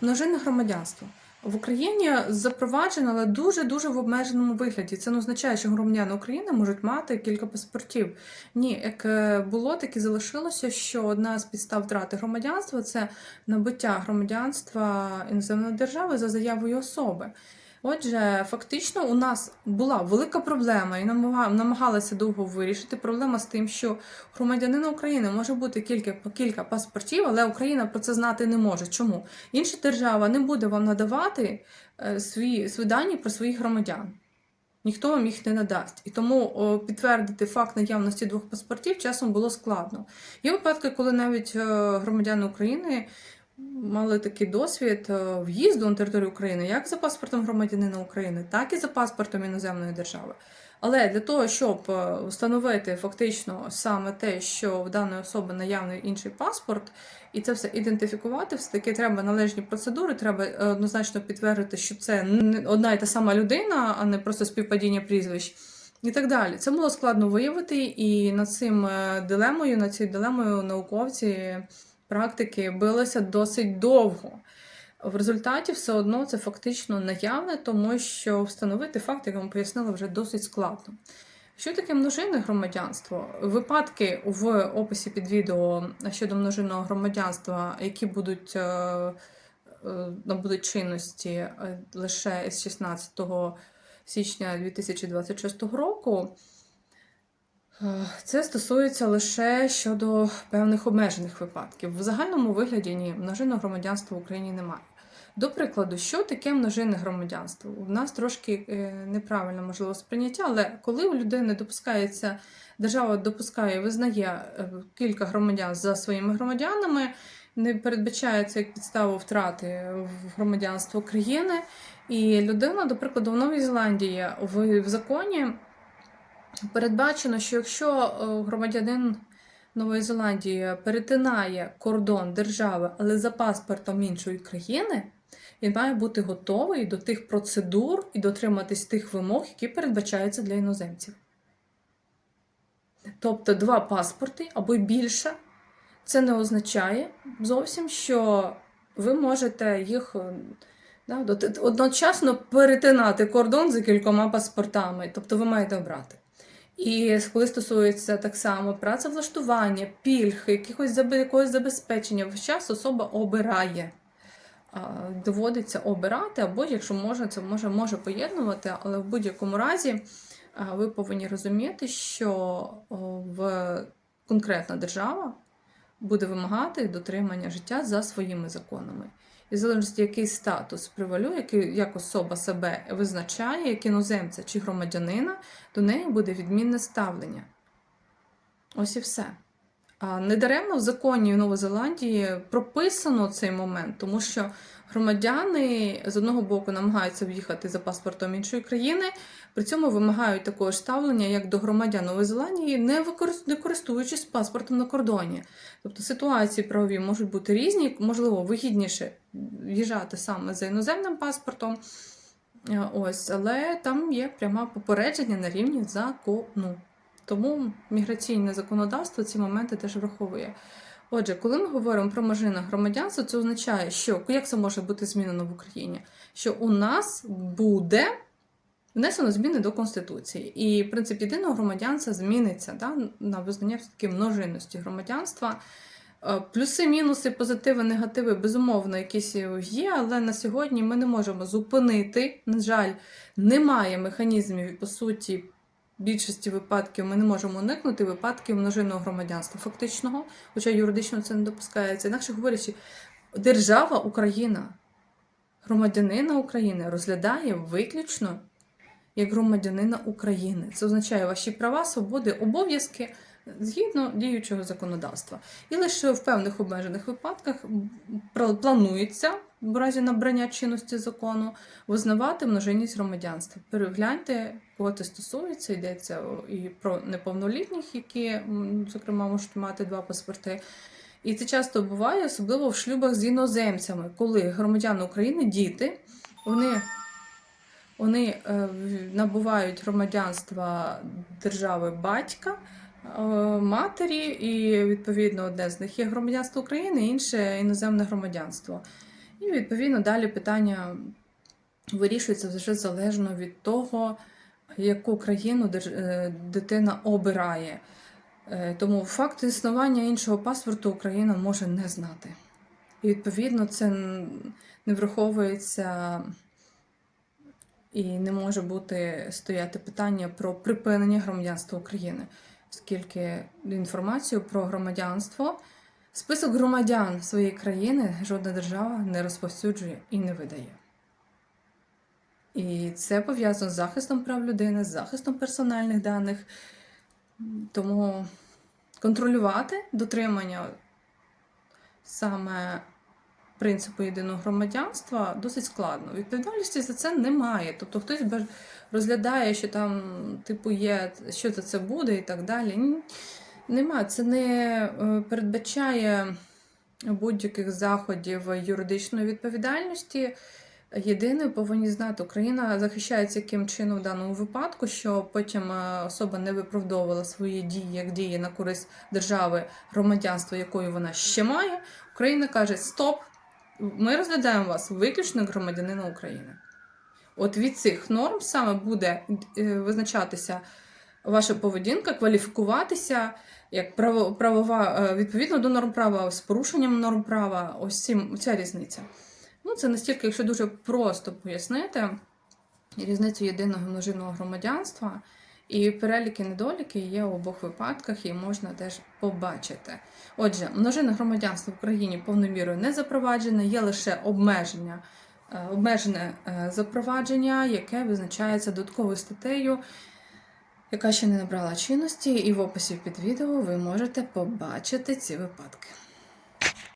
Множинне громадянство. В Україні запроваджено, але дуже-дуже в обмеженому вигляді. Це не означає, що громадяни України можуть мати кілька паспортів. Ні, як е, було, так і залишилося, що одна з підстав втрати громадянства це набуття громадянства іноземної держави за заявою особи. Отже, фактично у нас була велика проблема, і намагалася довго вирішити проблема з тим, що громадянина України може бути кілька, кілька паспортів, але Україна про це знати не може. Чому? Інша держава не буде вам надавати е, свої, свої дані про своїх громадян. Ніхто вам їх не надасть. І тому о, підтвердити факт наявності двох паспортів часом було складно. Є випадки, коли навіть е, громадяни України мали такий досвід е, в'їзду на територію України як за паспортом громадянина України, так і за паспортом іноземної держави. Але для того, щоб е, встановити фактично саме те, що в даної особи наявний інший паспорт, і це все ідентифікувати, все таки треба належні процедури, треба е, однозначно підтвердити, що це не одна і та сама людина, а не просто співпадіння прізвищ. І так далі. Це було складно виявити, і над цим дилемою, над цією дилемою науковці практики билися досить довго. В результаті все одно це фактично наявне, тому що встановити факт, як вам пояснила, вже досить складно. Що таке множинне громадянство? Випадки в описі під відео щодо множинного громадянства, які будуть е, е, набудуть чинності е, лише з 16 січня 2026 року. Це стосується лише щодо певних обмежених випадків. В загальному вигляді ні, множинного громадянства в Україні немає. До прикладу, що таке множинне громадянство? У нас трошки е, неправильно можливо сприйняття, але коли у людини допускається, держава допускає визнає е, кілька громадян за своїми громадянами, не передбачається як підставу втрати громадянство країни, і людина, до прикладу, в Новій Зеландії в законі передбачено, що якщо е, громадянин Нової Зеландії перетинає кордон держави, але за паспортом іншої країни, він має бути готовий до тих процедур і дотриматись тих вимог, які передбачаються для іноземців. Тобто два паспорти або більше. Це не означає зовсім, що ви можете їх е, да, одночасно перетинати кордон за кількома паспортами. Тобто ви маєте обрати. І коли стосується так само працевлаштування, пільг, якихось якогось забезпечення, весь час особа обирає. Доводиться обирати, або якщо може, це може, може поєднувати, але в будь-якому разі ви повинні розуміти, що в конкретна держава буде вимагати дотримання життя за своїми законами. І в залежності, який статус превалює, який, як особа себе визначає, як іноземця чи громадянина, до неї буде відмінне ставлення. Ось і все. А недаремно в законі Нової Зеландії прописано цей момент, тому що громадяни з одного боку намагаються в'їхати за паспортом іншої країни, при цьому вимагають такого ставлення, як до громадян Нової Зеландії, не користуючись паспортом на кордоні. Тобто ситуації правові можуть бути різні, можливо, вигідніше в'їжджати саме за іноземним паспортом. Е, Ось, але там є пряме попередження на рівні закону. Тому міграційне законодавство ці моменти теж враховує. Отже, коли ми говоримо про множинне громадянство, це означає, що як це може бути змінено в Україні? Що у нас буде внесено зміни до Конституції, і принцип єдиного громадянства зміниться да, на визнання все-таки множинності громадянства. Е, Плюси, мінуси, позитиви, негативи, безумовно, якісь є, але на сьогодні ми не можемо зупинити. На жаль, немає механізмів, по суті, більшості випадків ми не можемо уникнути випадків множинного громадянства фактичного, хоча юридично це не допускається. Інакше говорячи, держава Україна, громадянина України розглядає виключно як громадянина України. Це означає ваші права, свободи, обов'язки згідно діючого законодавства. І лише в певних обмежених випадках планується в разі набрання чинності закону визнавати множинність громадянства. Перегляньте, кого це стосується, йдеться і про неповнолітніх, які, зокрема, можуть мати два паспорти. І це часто буває, особливо в шлюбах з іноземцями, коли громадяни України, діти, вони вони е, набувають громадянства держави батька, е, матері, і відповідно одне з них є громадянство України, інше іноземне громадянство. І відповідно далі питання вирішується вже залежно від того, яку країну е, дитина обирає. Е, Тому факт існування іншого паспорту Україна може не знати. І відповідно це не враховується і не може бути стояти питання про припинення громадянства України, оскільки інформацію про громадянство, список громадян своєї країни жодна держава не розповсюджує і не видає. І це пов'язано з захистом прав людини, з захистом персональних даних. Тому контролювати дотримання саме принципу єдиного громадянства досить складно. Відповідальності за це немає. Тобто хтось розглядає, що там, типу, є, що за це буде і так далі. Ні, Немає. Це не е, передбачає будь-яких заходів юридичної відповідальності. Єдине, повинні знати, Україна захищається яким чином в даному випадку, що потім е, особа не виправдовувала свої дії як дії на користь держави, громадянства, якої вона ще має. Україна каже: Стоп! Ми розглядаємо вас виключно громадянина України. От від цих норм саме буде е, визначатися ваша поведінка, кваліфікуватися як право, правова е, відповідно до норм права з порушенням норм права. Ось цим, ця різниця. Ну, це настільки, якщо дуже просто пояснити різницю єдиного множинного громадянства. І переліки недоліки є у обох випадках, і можна теж побачити. Отже, множинне громадянство в Україні повною мірою не запроваджене, є лише обмеження, е, обмежене е, запровадження, яке визначається додатковою статтею, яка ще не набрала чинності, і в описі під відео ви можете побачити ці випадки.